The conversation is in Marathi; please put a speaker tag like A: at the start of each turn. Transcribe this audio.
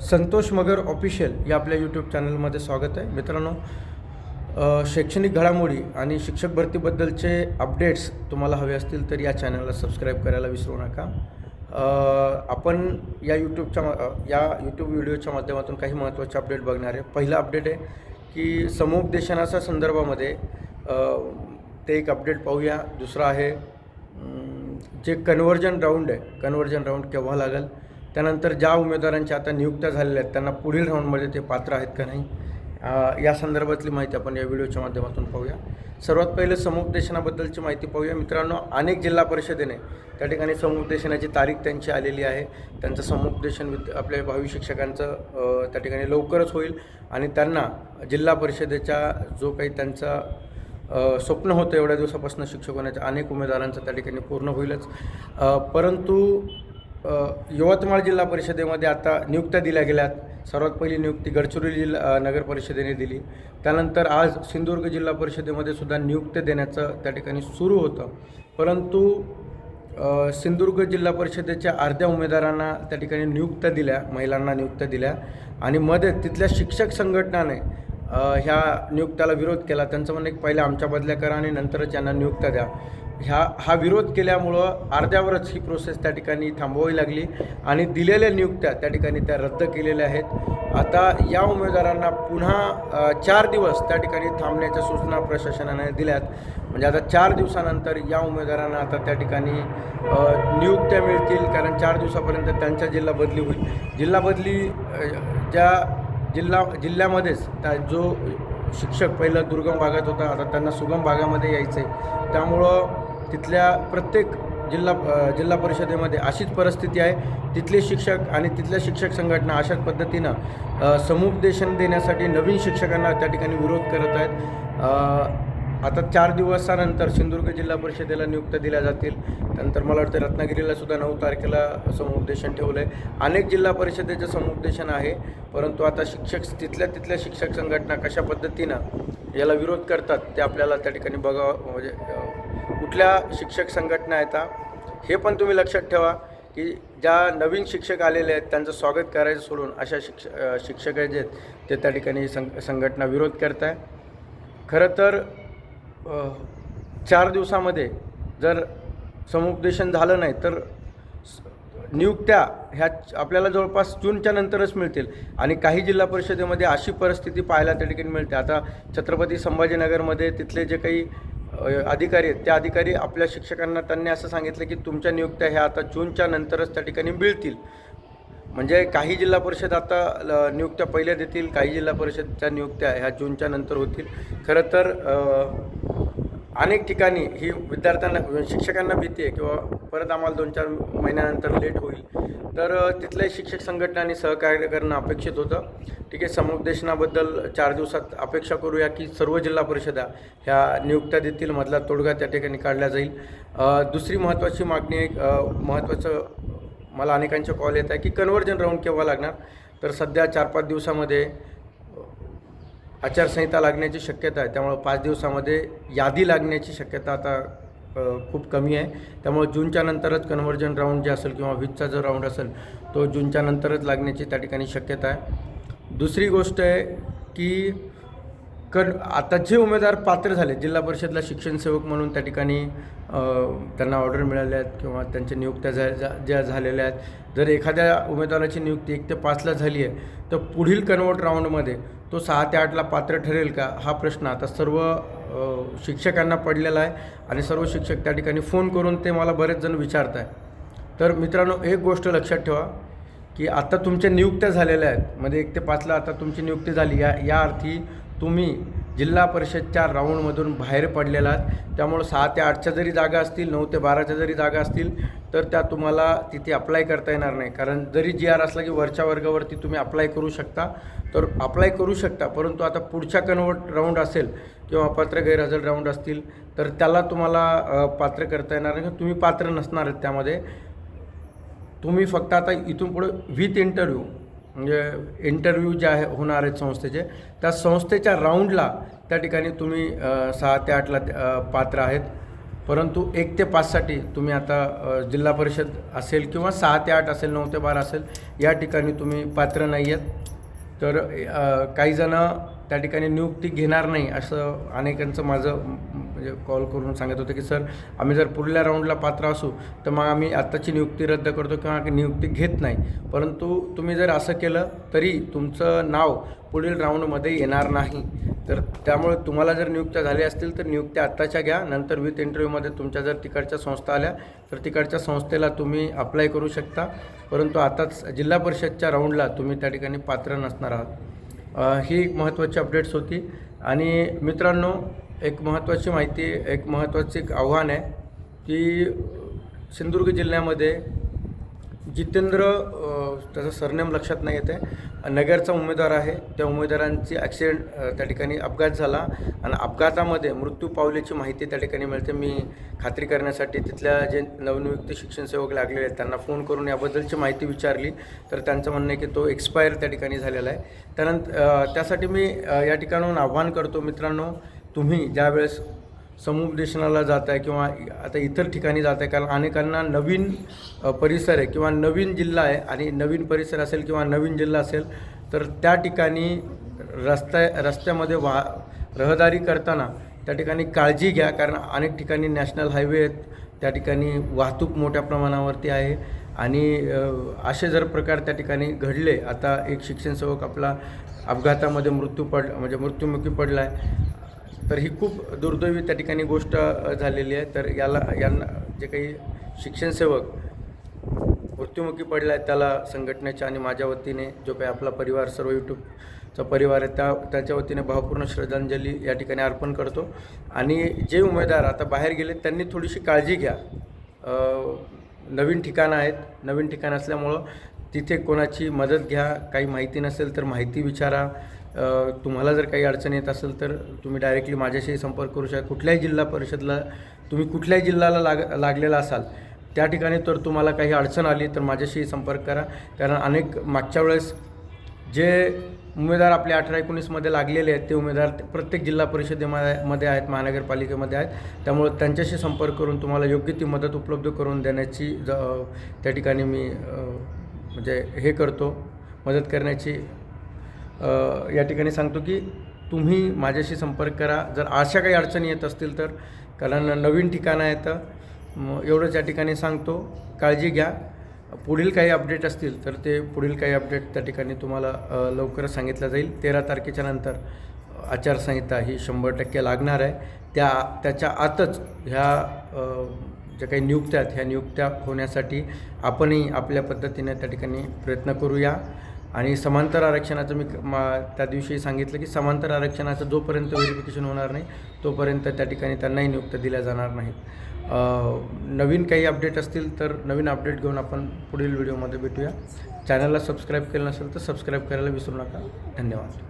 A: संतोष मगर ऑफिशियल या आपल्या यूट्यूब चॅनलमध्ये स्वागत आहे. मित्रांनो शैक्षणिक घडामोडी आणि शिक्षक भरतीबद्दलचे अपडेट्स तुम्हाला हवे असतील तर या चॅनलला सबस्क्राईब करायला विसरू नका. आपण या यूट्यूबच्या या यूट्यूब व्हिडिओच्या माध्यमातून काही महत्त्वाचे अपडेट बघणार आहे. पहिलं अपडेट आहे की समुपदेशनाच्या संदर्भामध्ये ते एक अपडेट पाहूया. दुसरं आहे जे कन्व्हर्जन राऊंड आहे कन्व्हर्जन राऊंड केव्हा लागेल? त्यानंतर ज्या उमेदवारांच्या आता नियुक्त्या झालेल्या आहेत त्यांना पुढील राऊंडमध्ये ते पात्र आहेत का नाही या संदर्भातली माहिती आपण या व्हिडिओच्या माध्यमातून पाहूया. सर्वात पहिले समुपदेशनाबद्दलची माहिती पाहूया. मित्रांनो अनेक जिल्हा परिषदेने त्या ठिकाणी समुपदेशनाची तारीख त्यांची आलेली आहे. त्यांचं समुपदेशन विद आपल्या भावी शिक्षकांचं त्या ठिकाणी लवकरच होईल आणि त्यांना जिल्हा परिषदेच्या जो काही त्यांचा स्वप्न होतं एवढ्या दिवसापासून शिक्षक होण्याच्या अनेक उमेदवारांचं त्या ठिकाणी पूर्ण होईलच. परंतु यवतमाळ जिल्हा परिषदेमध्ये आता नियुक्त्या दिल्या गेल्यात. सर्वात पहिली नियुक्ती गडचिरोली जिल्हा नगर परिषदेने दिली. त्यानंतर आज सिंधुदुर्ग जिल्हा परिषदेमध्ये सुद्धा नियुक्त्या देण्याचं त्या ठिकाणी सुरू होतं. परंतु सिंधुदुर्ग जिल्हा परिषदेच्या अर्ध्या उमेदवारांना त्या ठिकाणी नियुक्त्या दिल्या महिलांना नियुक्त्या दिल्या. आणि मध्ये तिथल्या शिक्षक संघटनाने ह्या नियुक्त्याला विरोध केला. त्यांचं म्हणणं एक की पहिले आमच्या बदल्या करा आणि नंतरच यांना नियुक्त्या द्या. ह्या हा विरोध केल्यामुळं अर्ध्यावरच ही प्रोसेस त्या ठिकाणी थांबवावी लागली आणि दिलेल्या नियुक्त्या त्या ठिकाणी त्या रद्द केलेल्या आहेत. आता या उमेदवारांना पुन्हा चार दिवस त्या ठिकाणी थांबण्याच्या सूचना प्रशासनाने दिल्यात. म्हणजे आता चार दिवसानंतर या उमेदवारांना आता त्या ठिकाणी नियुक्त्या मिळतील कारण चार दिवसापर्यंत त्यांच्या जिल्हा बदली होईल. जिल्हा बदली ज्या जिल्हा जिल्ह्यामध्येच त्या जो शिक्षक पहिलं दुर्गम भागात होता आता त्यांना सुगम भागामध्ये यायचं आहे त्यामुळं तिथल्या प्रत्येक जिल्हा जिल्हा परिषदेमध्ये अशीच परिस्थिती आहे. तिथले शिक्षक आणि तिथल्या शिक्षक संघटना अशाच पद्धतीनं समुपदेशन देण्यासाठी नवीन शिक्षकांना त्या ठिकाणी विरोध करत आहेत. आता चार दिवसानंतर सिंधुदुर्ग जिल्हा परिषदेला नियुक्त्या दिल्या जातील. त्यानंतर मला वाटतं रत्नागिरीला सुद्धा नऊ तारखेला समुपदेशन ठेवलं आहे अनेक जिल्हा परिषदेचं समुपदेशन आहे परंतु आता शिक्षक तिथल्या तिथल्या शिक्षक संघटना कशा पद्धतीनं याला विरोध करतात ते आपल्याला त्या ठिकाणी बघावं म्हणजे कुठल्या शिक्षक संघटना येतात हे पण तुम्ही लक्षात ठेवा की ज्या नवीन शिक्षक आलेले आहेत त्यांचं स्वागत करायचं सोडून अशा शिक्ष शिक्षक जे आहेत ते त्या ठिकाणी संघ संघटना विरोध करत आहे खरं तर चार दिवसामध्ये जर समुपदेशन झालं नाही तर नियुक्त्या ह्या आपल्याला जवळपास जूनच्या नंतरच मिळतील आणि काही जिल्हा परिषदेमध्ये अशी परिस्थिती पाहायला त्या ठिकाणी मिळते. आता छत्रपती संभाजीनगरमध्ये तिथले जे काही अधिकारी आहेत. त्या अधिकारी आपल्या शिक्षकांना त्यांनी असं सांगितलं की तुमच्या नियुक्त्या ह्या आता जूनच्या नंतरच त्या ठिकाणी मिळतील. म्हणजे काही जिल्हा परिषद आता ल- नियुक्त्या पहिल्या देतील काही जिल्हा परिषदच्या नियुक्त्या ह्या जूनच्या नंतर होतील. खरं तर अनेक ठिकाणी ही विद्यार्थ्यांना शिक्षकांना भीती आहे किंवा परत आम्हाला दोन चार महिन्यानंतर लेट होईल. तर तिथल्याही तिथल्या शिक्षक संघटनांनी सहकार्य करणं अपेक्षित होतं. ठीक आहे समुपदेशनाबद्दल चार दिवसात अपेक्षा करूया की सर्व जिल्हा परिषदा ह्या नियुक्त्या देतील मधला तोडगा त्या ठिकाणी काढला जाईल. दुसरी महत्त्वाची मागणी एक महत्त्वाचं मला अनेकांचे कॉल येत आहे की कन्व्हर्जन राऊंड केव्हा लागणार? तर सध्या चार पाच दिवसामध्ये आचारसंहिता लागण्याची शक्यता आहे. त्यामुळं पाच दिवसामध्ये यादी लागण्याची शक्यता आता खूप कमी आहे. त्यामुळे जूनच्या नंतरच कन्व्हर्जन राऊंड जे असेल किंवा वीजचा जो राऊंड असेल तो जूनच्या नंतरच लागण्याची त्या ठिकाणी शक्यता आहे. दुसरी गोष्ट आहे की कारण आता जे उमेदवार पात्र झाले जिल्हा परिषदला शिक्षण सेवक म्हणून त्या ठिकाणी त्यांना ऑर्डर मिळाल्या आहेत किंवा त्यांच्या नियुक्त्या झा ज्या झालेल्या आहेत. जर एखाद्या उमेदवाराची नियुक्ती एक ते पाचला झाली आहे तर पुढील कन्वर्ट राऊंडमध्ये तो सहा ते आठला पात्र ठरेल का? हा प्रश्न आता सर्व शिक्षकांना पडलेला आहे आणि सर्व शिक्षक त्या ठिकाणी फोन करून ते मला बरेच जण विचारत आहे तर मित्रांनो एक गोष्ट लक्षात ठेवा की आता तुमच्या नियुक्त्या झालेल्या आहेत. म्हणजे एक ते पाचला आता तुमची नियुक्ती झाली. या या अर्थी तुम्ही जिल्हा परिषदच्या राऊंडमधून बाहेर पडलेला आहात. त्यामुळं सहा ते आठच्या जरी जागा असतील नऊ ते बाराच्या जरी जागा असतील तर त्या तुम्हाला तिथे अप्लाय करता येणार नाही. कारण जरी जी आर असला की वरच्या वर्गावरती तुम्ही अप्लाय करू शकता. तर अप्लाय करू शकता परंतु आता पुढच्या कन्वर्ट राऊंड असेल किंवा पात्र गैरहजर राऊंड असतील तर त्याला तुम्हाला पात्र करता येणार नाही. तुम्ही पात्र नसणार आहेत त्यामध्ये. तुम्ही फक्त आता इथून पुढे विथ इंटरव्ह्यू म्हणजे इंटरव्ह्यू जे आहे होणार आहेत संस्थेचे त्या संस्थेच्या राऊंडला त्या ठिकाणी तुम्ही सहा ते आठला पात्र आहेत. परंतु एक ते पाचसाठी तुम्ही आता जिल्हा परिषद असेल किंवा सहा ते आठ असेल नऊ ते बारा असेल या ठिकाणी तुम्ही पात्र नाही आहेत. तर काहीजणं काही त्या ठिकाणी नियुक्ती घेणार नाही असं अनेकांचं माझं म्हणजे कॉल करून सांगत होते की सर आम्ही जर पुढल्या राऊंडला पात्र असू तर मग आम्ही आत्ताची नियुक्ती रद्द करतो किंवा नियुक्ती घेत नाही. परंतु तुम्ही जर असं केलं तरी तुमचं नाव पुढील राऊंडमध्ये येणार नाही. तर त्यामुळे तुम्हाला जर नियुक्त्या झाल्या असतील तर नियुक्त्या आत्ताच्या घ्या. नंतर विथ इंटरव्ह्यूमध्ये तुमच्या जर तिकडच्या संस्था आल्या तर तिकडच्या संस्थेला तुम्ही अप्लाय करू शकता. परंतु आताच जिल्हा परिषदच्या राऊंडला तुम्ही त्या ठिकाणी पात्र नसणार आहात. ही एक महत्त्वाची अपडेट्स होती. आणि मित्रांनो एक महत्त्वाची माहिती एक महत्त्वाची एक आव्हान आहे की सिंधुदुर्ग जिल्ह्यामध्ये जितेंद्र त्याचं सरनेम लक्षात नाही येत आहे. नगरचा उमेदवार आहे. त्या उमेदवारांची ॲक्सिडेंट त्या ठिकाणी अपघात झाला आणि अपघातामध्ये मृत्यू पावल्याची माहिती त्या ठिकाणी मिळते. मी खात्री करण्यासाठी तिथल्या जे नवनियुक्त शिक्षणसेवक लागलेले आहेत त्यांना फोन करून याबद्दलची माहिती विचारली. तर त्यांचं म्हणणं आहे की तो एक्सपायर त्या ठिकाणी झालेला आहे. त्यानंतर त्यासाठी मी या ठिकाणाहून आव्हान करतो मित्रांनो तुम्ही ज्यावेळेस समुपदेशनाला जात आहे किंवा आता इतर ठिकाणी जात आहे कारण अनेकांना नवीन परिसर आहे किंवा नवीन जिल्हा आहे आणि नवीन परिसर असेल किंवा नवीन जिल्हा असेल तर त्या ठिकाणी रस्त्या रस्त्यामध्ये वा रहदारी करताना त्या ठिकाणी काळजी घ्या कारण अनेक ठिकाणी नॅशनल हायवे आहेत त्या ठिकाणी वाहतूक मोठ्या प्रमाणावरती आहे आणि असे जर प्रकार त्या ठिकाणी घडले आता एक शिक्षण सेवक आपला अपघातामध्ये मृत्यू पड म्हणजे मृत्युमुखी पडला आहे तर ही खूप दुर्दैवी त्या ठिकाणी गोष्ट झालेली आहे. तर याला यांना जे काही शिक्षणसेवक मृत्युमुखी पडला आहे त्याला संघटनेच्या आणि माझ्या वतीने जो काही आपला परिवार सर्व यूट्यूबचा परिवार आहे त्या त्याच्या वतीने भावपूर्ण श्रद्धांजली या ठिकाणी अर्पण करतो. आणि जे उमेदवार आता बाहेर गेले त्यांनी थोडीशी काळजी घ्या. नवीन ठिकाणं आहेत. नवीन ठिकाण असल्यामुळं तिथे कोणाची मदत घ्या. काही माहिती नसेल तर माहिती विचारा. तुम्हाला जर काही अडचण येत असेल तर तुम्ही डायरेक्टली माझ्याशी संपर्क करू शकता. कुठल्याही जिल्हा परिषदला तुम्ही कुठल्याही जिल्ह्याला लाग लागलेला असाल त्या ठिकाणी तर तुम्हाला काही अडचण आली तर माझ्याशी संपर्क करा. कारण अनेक मागच्या वेळेस जे उमेदवार आपले अठरा एकोणीसमध्ये लागलेले आहेत ते उमेदवार प्रत्येक जिल्हा परिषदेमध्ये मध्ये आहेत महानगरपालिकेमध्ये आहेत. त्यामुळे त्यांच्याशी संपर्क करून तुम्हाला योग्य ती मदत उपलब्ध करून देण्याची ज त्या ठिकाणी मी म्हणजे हे करतो. मदत करण्याची या ठिकाणी सांगतो की तुम्ही माझ्याशी संपर्क करा. जर अशा काही अडचणी येत असतील तर कारण नवीन ठिकाणं येतं एवढंच या ठिकाणी सांगतो. काळजी घ्या. पुढील काही अपडेट असतील तर ते पुढील काही अपडेट त्या ठिकाणी तुम्हाला लवकरच सांगितलं जाईल. तेरा तारखेच्या नंतर आचारसंहिता ही शंभर टक्के लागणार आहे. त्या त्याच्या आतच ह्या ज्या काही नियुक्त्या आहेत ह्या नियुक्त्या होण्यासाठी आपणही आपल्या पद्धतीने त्या ठिकाणी प्रयत्न करूया. आणि समांतर आरक्षणाचं मी मा त्या दिवशी सांगितलं की समांतर आरक्षणाचं जोपर्यंत व्हेरिफिकेशन होणार नाही तोपर्यंत त्या ठिकाणी त्यांनाही नियुक्त दिल्या जाणार नाहीत. नवीन काही अपडेट असतील तर नवीन अपडेट घेऊन आपण पुढील व्हिडिओमध्ये भेटूया. चॅनलला सबस्क्राईब केलं नसेल तर सबस्क्राईब करायला विसरू नका. धन्यवाद.